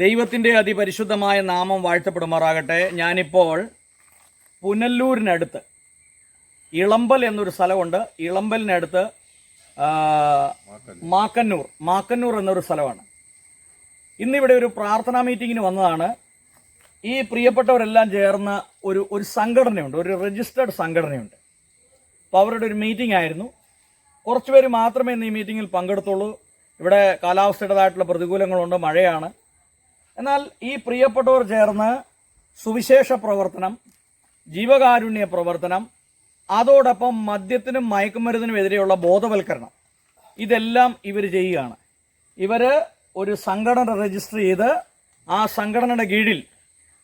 ദൈവത്തിന്റെ അതിപരിശുദ്ധമായ നാമം വാഴ്ത്തപ്പെടുമാറാകട്ടെ. ഞാനിപ്പോൾ പുനല്ലൂരിനടുത്ത് ഇളമ്പൽ എന്നൊരു സ്ഥലമുണ്ട്. ഇളമ്പലിനടുത്ത് മാക്കന്നൂർ. മാക്കന്നൂർ എന്നൊരു സ്ഥലമാണ്. ഇന്നിവിടെ ഒരു പ്രാർത്ഥനാ മീറ്റിങ്ങിന് വന്നതാണ്. ഈ പ്രിയപ്പെട്ടവരെല്ലാം ചേർന്ന ഒരു ഒരു സംഘടനയുണ്ട് ഒരു രജിസ്റ്റേർഡ് സംഘടനയുണ്ട്. അപ്പോൾ അവരുടെ ഒരു മീറ്റിംഗ് ആയിരുന്നു. കുറച്ച് പേര് മാത്രമേ ഇന്ന് ഈ മീറ്റിങ്ങിൽ പങ്കെടുത്തുള്ളൂ. ഇവിടെ കാലാവസ്ഥയുടേതായിട്ടുള്ള പ്രതികൂലങ്ങളുണ്ട് മഴയാണ്. എന്നാൽ ഈ പ്രിയപ്പെട്ടവർ ചേർന്ന് സുവിശേഷ പ്രവർത്തനം ജീവകാരുണ്യ പ്രവർത്തനം അതോടൊപ്പം മദ്യത്തിനും മയക്കുമരുന്നിനും എതിരെയുള്ള ബോധവൽക്കരണം. ഇതെല്ലാം ഇവർ ചെയ്യുകയാണ്. ഇവർ ഒരു സംഘടന രജിസ്റ്റർ ചെയ്ത് ആ സംഘടനയുടെ കീഴിൽ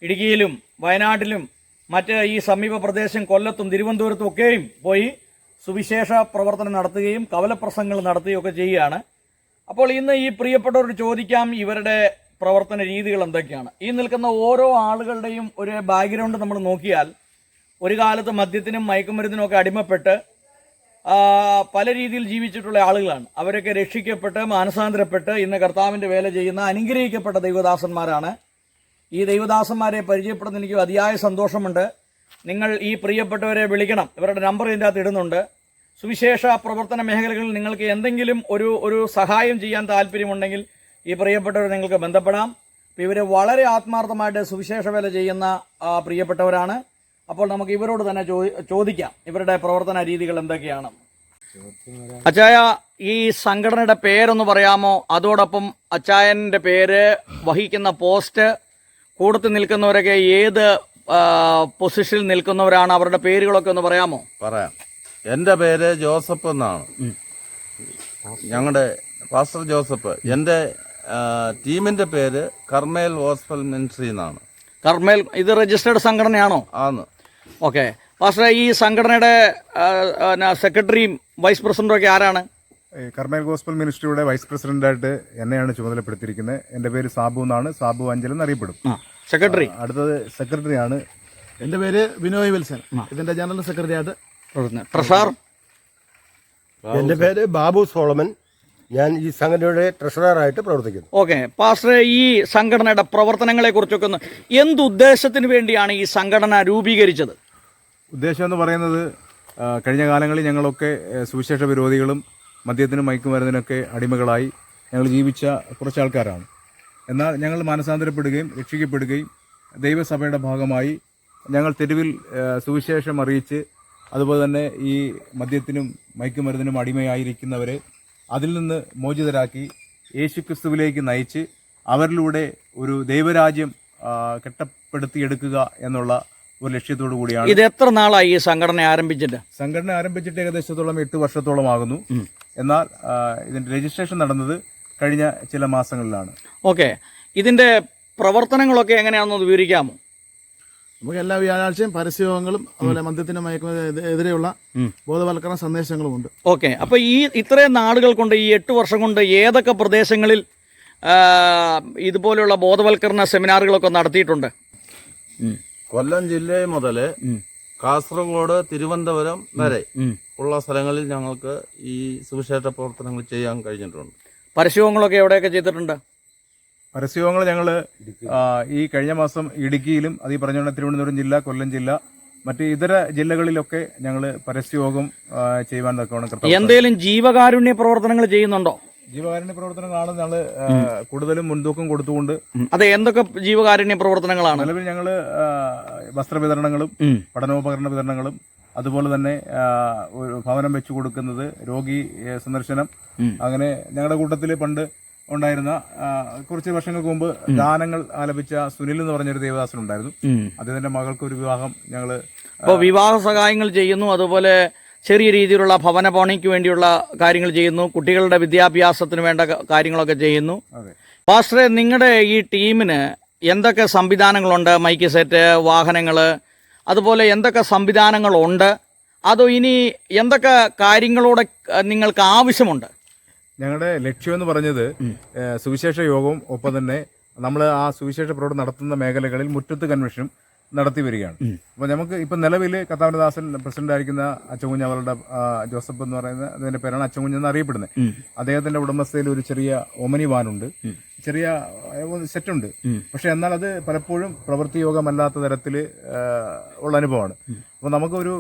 ഇടുക്കിയിലും വയനാട്ടിലും മറ്റ് ഈ സമീപ പ്രദേശം കൊല്ലത്തും തിരുവനന്തപുരത്തും ഒക്കെയും പോയി സുവിശേഷ പ്രവർത്തനം നടത്തുകയും കവലപ്രസംഗങ്ങൾ നടത്തുകയും ഒക്കെ ചെയ്യുകയാണ്. അപ്പോൾ ഇന്ന് ഈ പ്രിയപ്പെട്ടവരോട് ചോദിക്കാം ഇവരുടെ പ്രവർത്തന രീതികൾ എന്തൊക്കെയാണ്? ഈ നിൽക്കുന്ന ഓരോ ആളുകളുടെയും ഒരു ബാക്ക്ഗ്രൗണ്ട് നമ്മൾ നോക്കിയാൽ ഒരു കാലത്ത് മദ്യത്തിനും മയക്കുമരുന്നിനും ഒക്കെ അടിമപ്പെട്ട് പല രീതിയിൽ ജീവിച്ചിട്ടുള്ള ആളുകളാണ്. അവരൊക്കെ രക്ഷിക്കപ്പെട്ട് മാനസാന്തരപ്പെട്ട് ഇന്ന് കർത്താവിന്റെ വേല ചെയ്യുന്ന അനുഗ്രഹിക്കപ്പെട്ട ദൈവദാസന്മാരാണ്. ഈ ദൈവദാസന്മാരെ പരിചയപ്പെടുന്ന എനിക്ക് അതിയായ സന്തോഷമുണ്ട്. നിങ്ങൾ ഈ പ്രിയപ്പെട്ടവരെ വിളിക്കണം. ഇവരുടെ നമ്പർ ഇതിന്റെ അകത്ത് ഇടുന്നുണ്ട്. സുവിശേഷ പ്രവർത്തന മേഖലകളിൽ നിങ്ങൾക്ക് എന്തെങ്കിലും ഒരു ഒരു സഹായം ചെയ്യാൻ താല്പര്യമുണ്ടെങ്കിൽ ഈ പ്രിയപ്പെട്ടവർ നിങ്ങൾക്ക് ബന്ധപ്പെടാം. അപ്പോൾ ഇവർ വളരെ ആത്മാർത്ഥമായിട്ട് സുവിശേഷ വേല ചെയ്യുന്ന പ്രിയപ്പെട്ടവരാണ്. അപ്പോൾ നമുക്ക് ഇവരോട് തന്നെ ചോദിക്കാം. ഇവരുടെ പ്രവർത്തന രീതികൾ എന്തൊക്കെയാണ്? അച്ചായ ഈ സംഘടനയുടെ പേരൊന്ന് പറയാമോ? അതോടൊപ്പം അച്ചായന്റെ പേര് വഹിക്കുന്ന പോസ്റ്റ് കൂടത്തിൽ നിൽക്കുന്നവരൊക്കെ ഏത് പൊസിഷനിൽ നിൽക്കുന്നവരാണ്? അവരുടെ പേരുകളൊക്കെ ഒന്ന് പറയാമോ? പറയാം. എന്റെ പേര് ജോസഫ് എന്നാണ്. ഞങ്ങളുടെ പാസ്റ്റർ ജോസഫ്. എന്റെ ടീമിന്റെ പേര് കർമേൽ ഹോസ്പൽ മിനിസ്ട്രി എന്നാണ്. കർമേൽ ഇത് രജിസ്റ്റേർഡ് സംഘടനയാണോ? ആന്ന് ഓക്കെ. പാസ്റ്റർ ഈ സംഘടനയുടെ സെക്രട്ടറിയും വൈസ് പ്രസിഡന്റും ഒക്കെ ആരാണ്? കർമേൽ കർമ്മേൽ ഗോസ്ബൽ മിനിസ്ട്രിയുടെ വൈസ് പ്രസിഡന്റായിട്ട് എന്നെയാണ് ചുമതലപ്പെടുത്തിയിരിക്കുന്നത്. എന്റെ പേര് സാബു എന്നാണ്. സാബു അഞ്ചൽ എന്നറിയപ്പെടും. സെക്രട്ടറി. അടുത്തത് സെക്രട്ടറിയാണ്. എന്റെ പേര് വിനോയ് വിൽസൺ. ഇതിന്റെ ജനറൽ സെക്രട്ടറി ആയിട്ട് പ്രസാർ എന്റെ പേര് ബാബു സോളമൻ. ഞാൻ ഈ സംഘടനയുടെ ട്രഷററായിട്ട് പ്രവർത്തിക്കുന്നു. ഓക്കെ. പാസ്റ്റർ ഈ സംഘടനയുടെ പ്രവർത്തനങ്ങളെ കുറിച്ചൊക്കെ ഒന്ന് എന്ത് ഉദ്ദേശത്തിന് വേണ്ടിയാണ് ഈ സംഘടന രൂപീകരിച്ചത്? ഉദ്ദേശം എന്ന് പറയുന്നത് കഴിഞ്ഞ കാലങ്ങളിൽ ഞങ്ങളൊക്കെ സുവിശേഷ വിരോധികളും മദ്യത്തിനും മയക്കുമരുന്നിനൊക്കെ അടിമകളായി ഞങ്ങൾ ജീവിച്ച കുറച്ച് ആൾക്കാരാണ്. എന്നാൽ ഞങ്ങൾ മാനസാന്തരപ്പെടുകയും രക്ഷിക്കപ്പെടുകയും ദൈവസഭയുടെ ഭാഗമായി ഞങ്ങൾ തെരുവിൽ സുവിശേഷം അറിയിച്ച് അതുപോലെ തന്നെ ഈ മദ്യത്തിനും മയക്കുമരുന്നിനും അടിമയായിരിക്കുന്നവരെ അതിൽ നിന്ന് മോചിതരാക്കി യേശുക്രിസ്തുവിലേക്ക് നയിച്ച് അവരിലൂടെ ഒരു ദൈവരാജ്യം കെട്ടപ്പെടുത്തിയെടുക്കുക എന്നുള്ള ഒരു ലക്ഷ്യത്തോടു കൂടിയാണ്. ഇത് എത്ര നാളായി ഈ സംഘടന ആരംഭിച്ചിട്ട്? സംഘടന ആരംഭിച്ചിട്ട് ഏകദേശത്തോളം എട്ട് വർഷത്തോളം ആകുന്നു എന്നാൽ ഇതിന്റെ രജിസ്ട്രേഷൻ നടന്നത് കഴിഞ്ഞ ചില മാസങ്ങളിലാണ്. ഓക്കെ. ഇതിന്റെ പ്രവർത്തനങ്ങളൊക്കെ എങ്ങനെയാണെന്ന് വിവരിക്കാമോ? നമുക്ക് എല്ലാ വ്യാഴാഴ്ചയും പരസ്യയോഗങ്ങളും അതുപോലെ മദ്യത്തിന്റെ മയക്കുമരുന്ന് എതിരെയുള്ള ബോധവൽക്കരണ സന്ദേശങ്ങളും ഉണ്ട് ഓക്കെ. അപ്പൊ ഈ ഇത്രയും നാടുകൾ കൊണ്ട് ഈ എട്ട് വർഷം കൊണ്ട് ഏതൊക്കെ പ്രദേശങ്ങളിൽ ഇതുപോലെയുള്ള ഇതുപോലുള്ള ബോധവൽക്കരണ സെമിനാറുകളൊക്കെ നടത്തിയിട്ടുണ്ട്? കൊല്ലം ജില്ല മുതൽ കാസർഗോഡ് തിരുവനന്തപുരം വരെ ഉള്ള സ്ഥലങ്ങളിൽ ഞങ്ങൾക്ക് ഈ സുവിശേഷ പ്രവർത്തനങ്ങൾ ചെയ്യാൻ കഴിഞ്ഞിട്ടുണ്ട്. പരസ്യങ്ങളൊക്കെ എവിടെയൊക്കെ ചെയ്തിട്ടുണ്ട്? പരസ്യങ്ങൾ ഞങ്ങൾ ഈ കഴിഞ്ഞ മാസം ഇടുക്കിയിലും അത് ഈ പറഞ്ഞ തിരുവനന്തപുരം ജില്ല കൊല്ലം ജില്ല മറ്റ് ഇതര ജില്ലകളിലൊക്കെ ഞങ്ങൾ പരസ്യയോഗം ചെയ്യുവാൻ തക്കവണ്ണം കർത്താവ്. എന്തേലും ജീവകാരുണ്യ പ്രവർത്തനങ്ങൾ ചെയ്യുന്നുണ്ടോ? ജീവകാരുണ്യ പ്രവർത്തനങ്ങളാണ് ഞങ്ങൾ കൂടുതലും മുൻതൂക്കം കൊടുത്തുകൊണ്ട്. അതെ എന്തൊക്കെ ജീവകാരുണ്യ പ്രവർത്തനങ്ങളാണ്? നിലവിൽ ഞങ്ങൾ വസ്ത്രവിതരണങ്ങളും. പഠനോപകരണ വിതരണങ്ങളും അതുപോലെ തന്നെ ഭവനം വെച്ചു കൊടുക്കുന്നത് രോഗി സന്ദർശനം. അങ്ങനെ ഞങ്ങളുടെ കൂട്ടത്തിൽ പണ്ട് ഉണ്ടായിരുന്ന കുറച്ച് വർഷങ്ങൾക്ക് മുമ്പ് ഗാനങ്ങൾ ആലപിച്ച സുനിൽ എന്ന് പറഞ്ഞൊരു ദേവദാസൻ ഉണ്ടായിരുന്നു. അദ്ദേഹത്തിന്റെ മകൾക്ക് ഒരു വിവാഹം ഞങ്ങൾ അപ്പോൾ വിവാഹ സഹായങ്ങൾ ചെയ്യുന്നു അതുപോലെ ചെറിയ രീതിയിലുള്ള ഭവന പണിക്ക് വേണ്ടിയുള്ള കാര്യങ്ങൾ ചെയ്യുന്നു കുട്ടികളുടെ വിദ്യാഭ്യാസത്തിന് വേണ്ട കാര്യങ്ങളൊക്കെ ചെയ്യുന്നു. അതെ. പാസ്റ്ററെ നിങ്ങളുടെ ഈ ടീമിന് എന്തൊക്കെ സംവിധാനങ്ങളുണ്ട്? മൈക്ക് സെറ്റ് വാഹനങ്ങൾ അതുപോലെ എന്തൊക്കെ സംവിധാനങ്ങളുണ്ട്? അതോ ഇനി എന്തൊക്കെ കാര്യങ്ങളോടെ നിങ്ങൾക്ക് ആവശ്യമുണ്ട്? ഞങ്ങളുടെ ലക്ഷ്യം എന്ന് പറഞ്ഞത് സുവിശേഷ യോഗവും ഒപ്പം തന്നെ നമ്മൾ ആ സുവിശേഷ പ്രവർത്തനം നടത്തുന്ന മേഖലകളിൽ മുറ്റത്ത് കൺവെൻഷനും നടത്തി വരികയാണ്. അപ്പോൾ നമുക്ക് ഇപ്പം നിലവിൽ കഥാപനദാസൻ പ്രസിഡന്റ് ആയിരിക്കുന്ന അച്ചൻകുഞ്ഞ് അവരുടെ ജോസഫ് എന്ന് പറയുന്ന അതിന്റെ പേരാണ് അച്ചൻകുഞ്ഞ് എന്ന് അറിയപ്പെടുന്നത്. അദ്ദേഹത്തിന്റെ ഉടമസ്ഥയിൽ ഒരു ചെറിയ ഒമനി വാനുണ്ട്. ചെറിയ സെറ്റുണ്ട്. പക്ഷെ എന്നാൽ അത് പലപ്പോഴും പ്രവൃത്തിയോഗമല്ലാത്ത തരത്തിൽ ഉള്ള അനുഭവമാണ്. അപ്പോൾ നമുക്കൊരു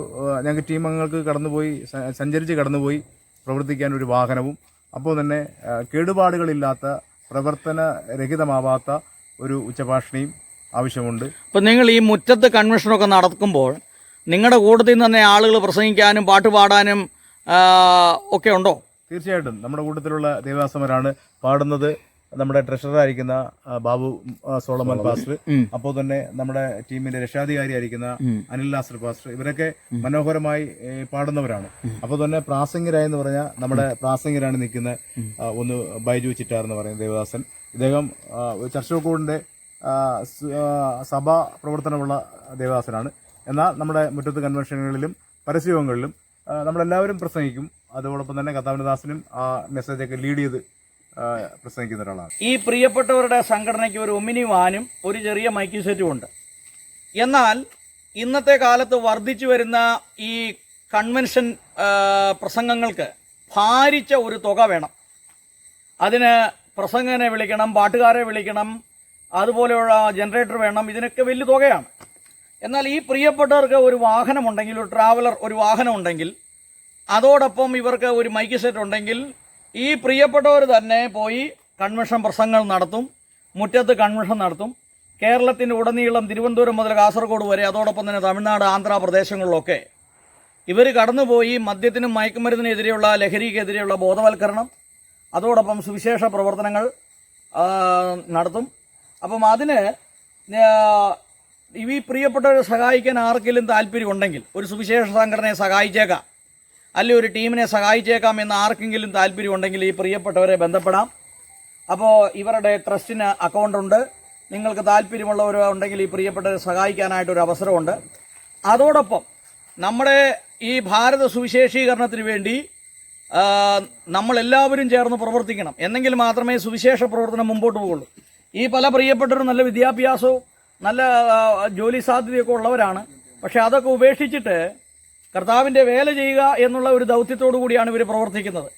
ഞങ്ങൾക്ക് ടീം അംഗങ്ങൾക്ക് കടന്നുപോയി സഞ്ചരിച്ച് കടന്നുപോയി പ്രവർത്തിക്കാൻ ഒരു വാഹനവും അപ്പോൾ തന്നെ കേടുപാടുകളില്ലാത്ത പ്രവർത്തന രഹിതമാവാത്ത ഒരു ഉച്ചഭാഷണിയും ആവശ്യമുണ്ട്. അപ്പോൾ നിങ്ങൾ ഈ മുറ്റത്ത് കൺവെൻഷനൊക്കെ നടക്കുമ്പോൾ നിങ്ങളുടെ കൂട്ടത്തിൽ നിന്ന് തന്നെ ആളുകൾ പ്രസംഗിക്കാനും പാട്ട് പാടാനും ഒക്കെ ഉണ്ടോ? തീർച്ചയായിട്ടും. നമ്മുടെ കൂട്ടത്തിലുള്ള ദേവാസമരാണ് പാടുന്നത്. നമ്മുടെ ട്രഷററായിരിക്കുന്ന ബാബു സോളമൻ പാസ്റ്റർ അപ്പോൾ തന്നെ നമ്മുടെ ടീമിന്റെ രക്ഷാധികാരി ആയിരിക്കുന്ന അനിൽ നാസർ പാസ്റ്റർ ഇവരൊക്കെ മനോഹരമായി പാടുന്നവരാണ്. അപ്പോൾ തന്നെ പ്രാസംഗികരായെന്ന് പറഞ്ഞാൽ നമ്മുടെ പ്രാസംഗിരാണ് നിൽക്കുന്ന ഒന്ന് ബൈജു ചിറ്റാർ എന്ന് പറയുന്ന ദേവദാസൻ. ഇദ്ദേഹം ചർച്ചോക്കൂടിന്റെ സഭാ പ്രവർത്തനമുള്ള ദേവദാസനാണ്. എന്നാൽ നമ്മുടെ മുറ്റത്ത് കൺവെൻഷനുകളിലും പരസ്യങ്ങളിലും നമ്മളെല്ലാവരും പ്രസംഗിക്കും. അതോടൊപ്പം തന്നെ കഥാവിനദാസനും ആ മെസ്സേജൊക്കെ ലീഡ് ചെയ്ത് പ്രസംഗിക്കുന്ന ഒരാളാണ്. ഈ പ്രിയപ്പെട്ടവരുടെ സംഘടനയ്ക്ക് ഒരു ഒമിനി വാനും ഒരു ചെറിയ മൈക്കി സെറ്റും ഉണ്ട്. എന്നാൽ ഇന്നത്തെ കാലത്ത് വർദ്ധിച്ചു വരുന്ന ഈ കൺവെൻഷൻ പ്രസംഗങ്ങൾക്ക് ഭാരിച്ച ഒരു തുക വേണം. അതിന് പ്രസംഗനെ വിളിക്കണം പാട്ടുകാരെ വിളിക്കണം അതുപോലെയുള്ള ജനറേറ്റർ വേണം ഇതിനൊക്കെ വലിയ തുകയാണ്. എന്നാൽ ഈ പ്രിയപ്പെട്ടവർക്ക് ഒരു വാഹനമുണ്ടെങ്കിൽ ഒരു ട്രാവലർ ഒരു വാഹനം ഉണ്ടെങ്കിൽ അതോടൊപ്പം ഇവർക്ക് ഒരു മൈക്ക് സെറ്റ് ഉണ്ടെങ്കിൽ ഈ പ്രിയപ്പെട്ടവർ തന്നെ പോയി കൺവെൻഷൻ പ്രസംഗങ്ങൾ നടത്തും മുറ്റത്ത് കൺവെൻഷൻ നടത്തും. കേരളത്തിന്റെ ഉടനീളം തിരുവനന്തപുരം മുതൽ കാസർഗോഡ് വരെ അതോടൊപ്പം തന്നെ തമിഴ്നാട് ആന്ധ്രാപ്രദേശങ്ങളിലൊക്കെ ഇവർ കടന്നുപോയി മദ്യത്തിനും മയക്കുമരുന്നിനെതിരെയുള്ള ലഹരിക്കെതിരെയുള്ള ബോധവൽക്കരണം അതോടൊപ്പം സുവിശേഷ പ്രവർത്തനങ്ങൾ നടത്തും. അപ്പം അതിന് ഈ പ്രിയപ്പെട്ടവരെ സഹായിക്കാൻ ആർക്കെങ്കിലും താല്പര്യമുണ്ടെങ്കിൽ ഒരു സുവിശേഷ സംഘടനയെ സഹായിച്ചേക്കാം. അല്ലെ ഒരു ടീമിനെ സഹായിച്ചേക്കാം എന്ന് ആർക്കെങ്കിലും താല്പര്യമുണ്ടെങ്കിൽ ഈ പ്രിയപ്പെട്ടവരെ ബന്ധപ്പെടാം. അപ്പോൾ ഇവരുടെ ട്രസ്റ്റിന് അക്കൗണ്ടുണ്ട്. നിങ്ങൾക്ക് താല്പര്യമുള്ളവർ ഉണ്ടെങ്കിൽ ഈ പ്രിയപ്പെട്ടവരെ സഹായിക്കാനായിട്ടൊരു അവസരമുണ്ട്. അതോടൊപ്പം നമ്മുടെ ഈ ഭാരത സുവിശേഷീകരണത്തിന് വേണ്ടി നമ്മളെല്ലാവരും ചേർന്ന് പ്രവർത്തിക്കണം. എന്നെങ്കിൽ മാത്രമേ സുവിശേഷ പ്രവർത്തനം മുമ്പോട്ട് പോകുള്ളൂ ഈ പല പ്രിയപ്പെട്ടവരും നല്ല വിദ്യാഭ്യാസവും നല്ല ജോലി സാധ്യതയൊക്കെ ഉള്ളവരാണ്. പക്ഷേ അതൊക്കെ ഉപേക്ഷിച്ചിട്ട് കർത്താവിന്റെ വേല ചെയ്യുക എന്നുള്ള ഒരു ദൗത്യത്തോടു കൂടിയാണ് ഇവർ പ്രവർത്തിക്കുന്നത്.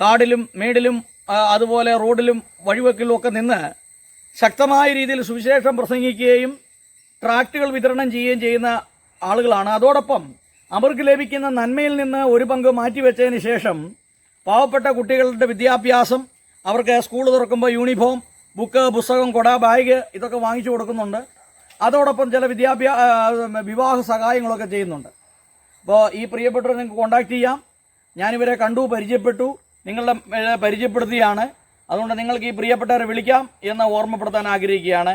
കാടിലും മേടിലും അതുപോലെ റോഡിലും വഴിവെക്കിലും ഒക്കെ നിന്ന് ശക്തമായ രീതിയിൽ സുവിശേഷം പ്രസംഗിക്കുകയും ട്രാക്റ്റുകൾ വിതരണം ചെയ്യുകയും ചെയ്യുന്ന ആളുകളാണ്. അതോടൊപ്പം അവർക്ക് ലഭിക്കുന്ന നന്മയിൽ നിന്ന് ഒരു പങ്ക് മാറ്റിവെച്ചതിന് ശേഷം പാവപ്പെട്ട കുട്ടികളുടെ വിദ്യാഭ്യാസം അവർക്ക് സ്കൂൾ തുറക്കുമ്പോൾ യൂണിഫോം ബുക്ക് പുസ്തകം കൊട ബാഗ് ഇതൊക്കെ വാങ്ങിച്ചു കൊടുക്കുന്നുണ്ട്. അതോടൊപ്പം ചില വിദ്യാഭ്യാസ വിവാഹ സഹായങ്ങളൊക്കെ ചെയ്യുന്നുണ്ട്. അപ്പോൾ ഈ പ്രിയപ്പെട്ടവരെ നിങ്ങൾക്ക് കോൺടാക്റ്റ് ചെയ്യാം. ഞാനിവരെ കണ്ടു പരിചയപ്പെട്ടു നിങ്ങളുടെ പരിചയപ്പെടുത്തിയാണ് അതുകൊണ്ട് നിങ്ങൾക്ക് ഈ പ്രിയപ്പെട്ടവരെ വിളിക്കാം എന്ന് ഓർമ്മപ്പെടുത്താൻ ആഗ്രഹിക്കുകയാണ്.